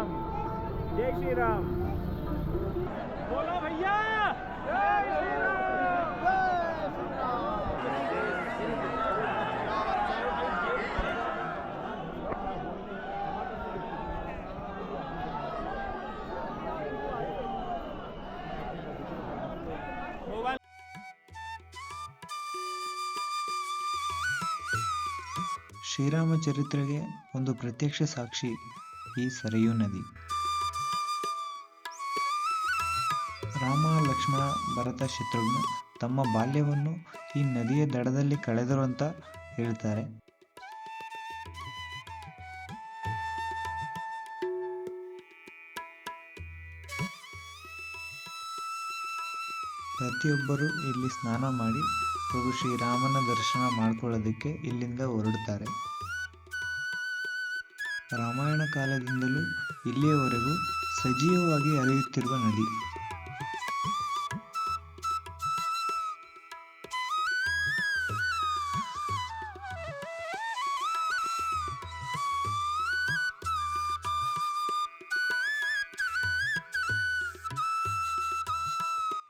राम। जय श्री राम। बोलो भैया। जय श्री ಶ್ರೀರಾಮ ಚರಿತ್ರೆಗೆ ಒಂದು ಪ್ರತ್ಯಕ್ಷ ಸಾಕ್ಷಿ ಈ ಸರಯೂ ನದಿ. ರಾಮ, ಲಕ್ಷ್ಮಣ, ಭರತ ಶತ್ರುಘ್ನ ತಮ್ಮ ಬಾಲ್ಯವನ್ನು ಈ ನದಿಯ ದಡದಲ್ಲಿ ಕಳೆದರು ಅಂತ ಹೇಳ್ತಾರೆ. ಪ್ರತಿಯೊಬ್ಬರು ಇಲ್ಲಿ ಸ್ನಾನ ಮಾಡಿ, ಪ್ರಭು ಶ್ರೀರಾಮನ ದರ್ಶನ ಮಾಡ್ಕೊಳ್ಳೋದಕ್ಕೆ ಇಲ್ಲಿಂದ ಹೊರಡ್ತಾರೆ. ರಾಮಾಯಣ ಕಾಲದಿಂದಲೂ ಇಲ್ಲಿಯವರೆಗೂ ಸಜೀವವಾಗಿ ಹರಿಯುತ್ತಿರುವ ನದಿ.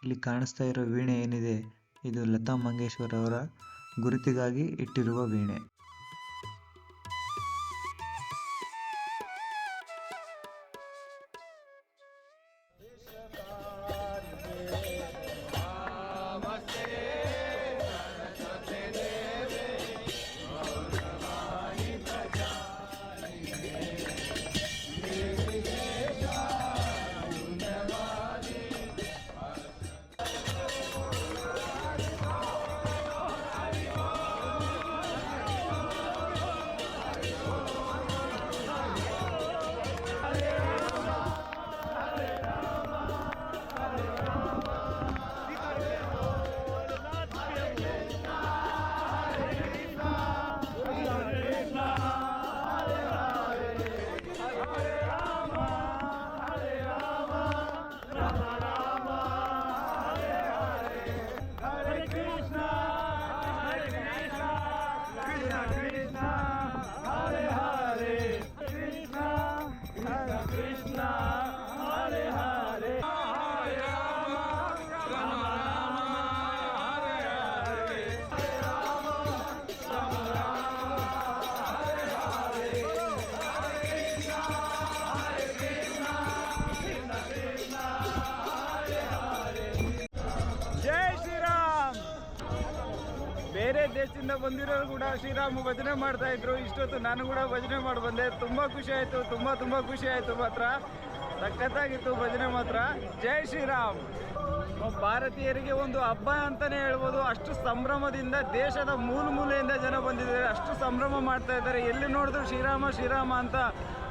ಇಲ್ಲಿ ಕಾಣಿಸ್ತಾ ಇರೋ ವೀಣೆ ಏನಿದೆ? ಇದು ಲತಾ ಮಂಗೇಶ್ವರ್ ಅವರ ಗುರುತಿಗಾಗಿ ಇಟ್ಟಿರುವ ವೀಣೆ. ಬಂದಿರೋರು ಕೂಡ ಶ್ರೀರಾಮ ಭಜನೆ ಮಾಡ್ತಾ ಇದ್ರು. ಇಷ್ಟೊತ್ತು ನಾನು ಕೂಡ ಭಜನೆ ಮಾಡಿ ಬಂದೆ. ತುಂಬಾ ಖುಷಿ ಆಯ್ತು, ತುಂಬಾ ತುಂಬಾ ಖುಷಿ ಆಯ್ತು ಮಾತ್ರ. ಸಖತ್ತಾಗಿತ್ತು ಭಜನೆ ಮಾತ್ರ. ಜೈ ಶ್ರೀರಾಮ್. ಭಾರತೀಯರಿಗೆ ಒಂದು ಹಬ್ಬ ಅಂತಾನೆ ಹೇಳ್ಬೋದು. ಅಷ್ಟು ಸಂಭ್ರಮದಿಂದ ದೇಶದ ಮೂಲ ಮೂಲೆಯಿಂದ ಜನ ಬಂದಿದ್ದಾರೆ. ಅಷ್ಟು ಸಂಭ್ರಮ ಮಾಡ್ತಾ ಇದ್ದಾರೆ. ಎಲ್ಲಿ ನೋಡಿದ್ರು ಶ್ರೀರಾಮ ಶ್ರೀರಾಮ ಅಂತ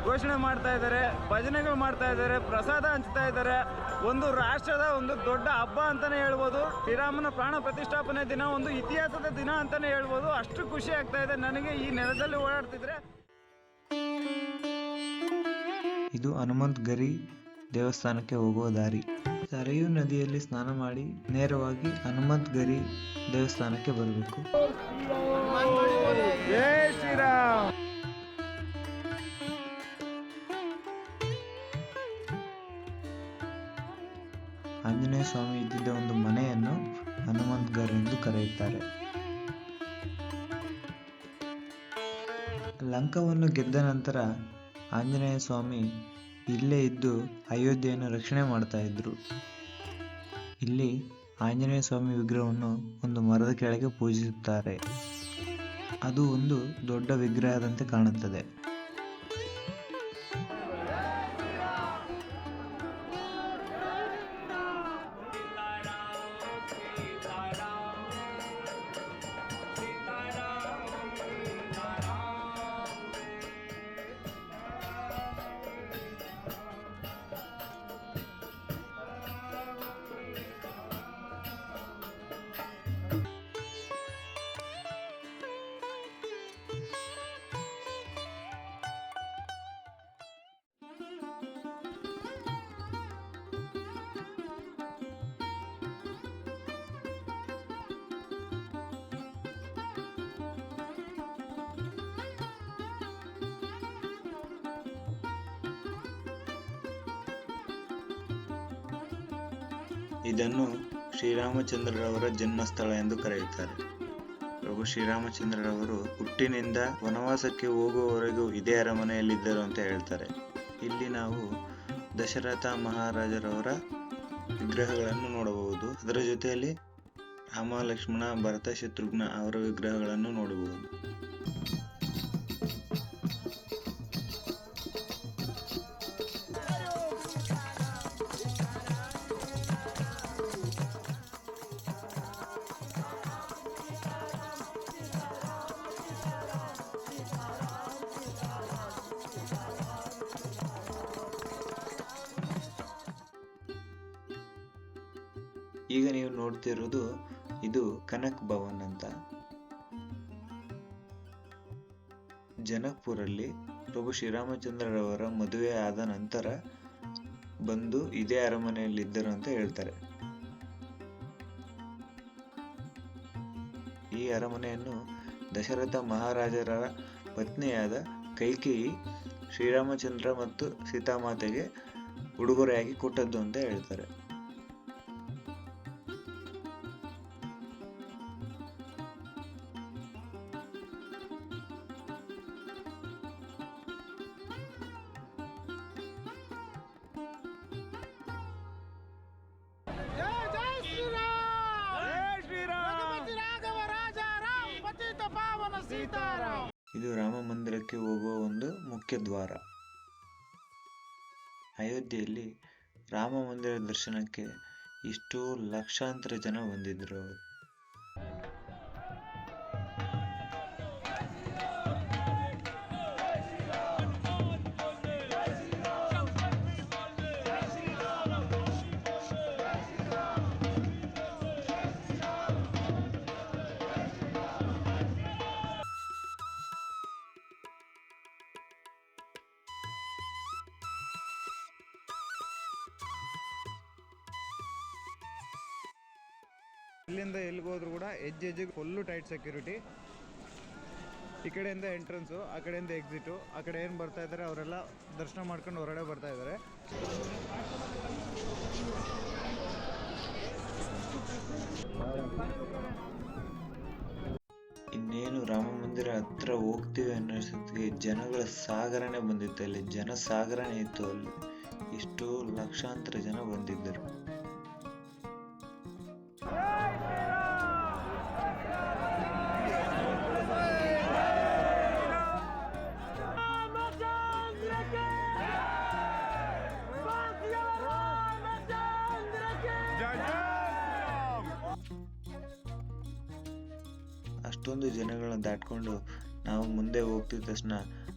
ಘೋಷಣೆ ಮಾಡ್ತಾ ಇದ್ದಾರೆ, ಭಜನೆಗಳು ಮಾಡ್ತಾ ಇದ್ದಾರೆ, ಪ್ರಸಾದ ಹಂಚ್ತಾ ಇದ್ದಾರೆ. ಒಂದು ರಾಷ್ಟ್ರದ ಒಂದು ದೊಡ್ಡ ಹಬ್ಬ ಅಂತಾನೆ ಹೇಳ್ಬೋದು. ಶ್ರೀರಾಮನ ಪ್ರಾಣ ಪ್ರತಿಷ್ಠಾಪನೆ ದಿನ ಒಂದು ಇತಿಹಾಸದ ದಿನ ಅಂತಾನೆ ಹೇಳ್ಬೋದು. ಅಷ್ಟು ಖುಷಿ ಆಗ್ತಾ ಇದೆ. ನನಗೆ ಈ ನೆಲದಲ್ಲಿ ಓಡಾಡ್ತಿದ್ರೆ ಇದು ಹನುಮಂತ್ ಗರಿ ದೇವಸ್ಥಾನಕ್ಕೆ ಹೋಗುವ ದಾರಿ. ಸರಯೂ ನದಿಯಲ್ಲಿ ಸ್ನಾನ ಮಾಡಿ ನೇರವಾಗಿ ಹನುಮಂತ್ ಗರಿ ದೇವಸ್ಥಾನಕ್ಕೆ ಬರಬೇಕು. ಆಂಜನೇಯ ಸ್ವಾಮಿ ಇದ್ದಿದ್ದ ಒಂದು ಮನೆಯನ್ನು ಹನುಮಂತ್ ಗರ್ ಎಂದು ಕರೆಯುತ್ತಾರೆ. ಲಂಕವನ್ನು ಗೆದ್ದ ನಂತರ ಆಂಜನೇಯ ಸ್ವಾಮಿ ಇಲ್ಲೇ ಇದ್ದು ಅಯೋಧ್ಯೆಯನ್ನು ರಕ್ಷಣೆ ಮಾಡ್ತಾ ಇದ್ರು. ಇಲ್ಲಿ ಆಂಜನೇಯ ಸ್ವಾಮಿ ವಿಗ್ರಹವನ್ನು ಒಂದು ಮರದ ಕೆಳಗೆ ಪೂಜಿಸುತ್ತಾರೆ. ಅದು ಒಂದು ದೊಡ್ಡ ವಿಗ್ರಹದಂತೆ ಕಾಣುತ್ತದೆ. ಇದನ್ನು ಶ್ರೀರಾಮಚಂದ್ರರವರ ಜನ್ಮಸ್ಥಳ ಎಂದು ಕರೆಯುತ್ತಾರೆ. ಪ್ರಭು ಶ್ರೀರಾಮಚಂದ್ರರವರು ಹುಟ್ಟಿನಿಂದ ವನವಾಸಕ್ಕೆ ಹೋಗುವವರೆಗೂ ಇದೇ ಅರಮನೆಯಲ್ಲಿದ್ದರು ಅಂತ ಹೇಳ್ತಾರೆ. ಇಲ್ಲಿ ನಾವು ದಶರಥ ಮಹಾರಾಜರವರ ವಿಗ್ರಹಗಳನ್ನು ನೋಡಬಹುದು. ಅದರ ಜೊತೆಯಲ್ಲಿ ರಾಮ ಲಕ್ಷ್ಮಣ ಭರತ ಶತ್ರುಘ್ನ ಅವರ ವಿಗ್ರಹಗಳನ್ನು ನೋಡಬಹುದು. ಈಗ ನೀವು ನೋಡ್ತಿರೋದು ಇದು ಕನಕ್ ಭವನ್ ಅಂತ. ಜನಕ್ಪುರಲ್ಲಿ ಪ್ರಭು ಶ್ರೀರಾಮಚಂದ್ರರವರ ಮದುವೆ ಆದ ನಂತರ ಬಂದು ಇದೇ ಅರಮನೆಯಲ್ಲಿದ್ದರು ಅಂತ ಹೇಳ್ತಾರೆ. ಈ ಅರಮನೆಯನ್ನು ದಶರಥ ಮಹಾರಾಜರ ಪತ್ನಿಯಾದ ಕೈಕೇಯಿ ಶ್ರೀರಾಮಚಂದ್ರ ಮತ್ತು ಸೀತಾಮಾತೆಗೆ ಉಡುಗೊರೆಯಾಗಿ ಕೊಟ್ಟದ್ದು ಅಂತ ಹೇಳ್ತಾರೆ. ಇದು ರಾಮ ಮಂದಿರಕ್ಕೆ ಹೋಗುವ ಒಂದು ಮುಖ್ಯ ದ್ವಾರ. ಅಯೋಧ್ಯೆಯಲ್ಲಿ ರಾಮ ಮಂದಿರ ದರ್ಶನಕ್ಕೆ ಇಷ್ಟೋ ಲಕ್ಷಾಂತರ ಜನ ಬಂದಿದ್ರು. ಇಲ್ಲಿಂದ ಎಲ್ಲಿಗೆ ಹೋದ್ರು ಕೂಡ ಹೆಜ್ಜೆ ಹೆಜ್ಜೆಗೆ ಫುಲ್ಲು ಟೈಟ್ ಸೆಕ್ಯೂರಿಟಿ ಈ ಕಡೆಯಿಂದ ಎಂಟ್ರೆನ್ಸು ಆ ಕಡೆಯಿಂದ ಎಕ್ಸಿಟು ಆ ಕಡೆ ಏನು ಬರ್ತಾ ಇದ್ದಾರೆ ಅವರೆಲ್ಲ ದರ್ಶನ ಮಾಡ್ಕೊಂಡು ಹೊರಗಡೆ ಬರ್ತಾ ಇದ್ದಾರೆ ಇನ್ನೇನು ರಾಮ ಮಂದಿರ ಹತ್ರ ಹೋಗ್ತೀವಿ ಅನ್ನೋಷ್ಟೊತ್ತಿಗೆ ಜನಗಳ ಸಾಗರನೇ ಬಂದಿತ್ತು. ಅಲ್ಲಿ ಜನ ಸಾಗರನೇ ಇತ್ತು ಅಲ್ಲಿ. ಇಷ್ಟು ಲಕ್ಷಾಂತರ ಜನ ಬಂದಿದ್ದರು. ಅಷ್ಟೊಂದು ಜನಗಳನ್ನು ದಾಟ್ಕೊಂಡು ನಾವು ಮುಂದೆ ಹೋಗ್ತಿದ್ದ ತಕ್ಷಣ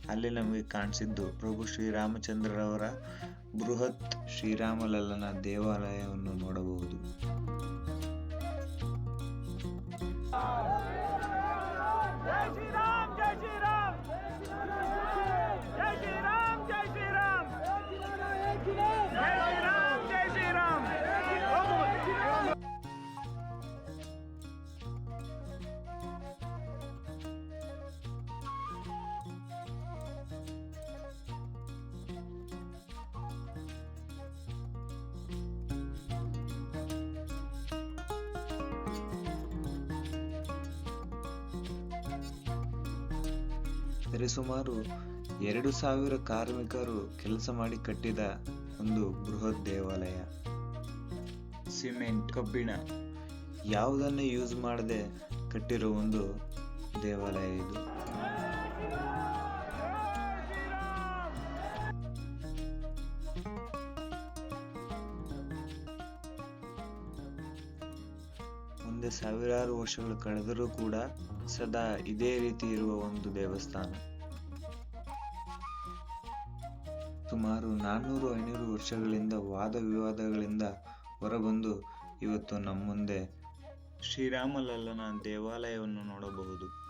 ಅಲ್ಲಿ ನಮಗೆ ಕಾಣಿಸಿದ್ದು ಪ್ರಭು ಶ್ರೀರಾಮಚಂದ್ರರವರ ಬೃಹತ್ ಶ್ರೀರಾಮಲಲ್ಲನ ದೇವಾಲಯವನ್ನು ನೋಡಬಹುದು. ಸರಿಸುಮಾರು ಎರಡು ಸಾವಿರ ಕಾರ್ಮಿಕರು ಕೆಲಸ ಮಾಡಿ ಕಟ್ಟಿದ ಒಂದು ಬೃಹತ್ ದೇವಾಲಯ. ಸಿಮೆಂಟ್ ಕಬ್ಬಿಣ. ಯಾವುದನ್ನು ಯೂಸ್ ಮಾಡದೆ ಕಟ್ಟಿರೋ ಒಂದು ದೇವಾಲಯ ಇದು. ಸಾವಿರಾರು ವರ್ಷಗಳು ಕಳೆದರೂ ಕೂಡ ಸದಾ ಇದೇ ರೀತಿ ಇರುವ ಒಂದು ದೇವಸ್ಥಾನ. ಸುಮಾರು ನಾನ್ನೂರು ಐನೂರು ವರ್ಷಗಳಿಂದ ವಾದ ವಿವಾದಗಳಿಂದ ಹೊರಬಂದು ಇವತ್ತು ನಮ್ಮ ಮುಂದೆ ಶ್ರೀರಾಮಲಲ್ಲನ ದೇವಾಲಯವನ್ನು ನೋಡಬಹುದು.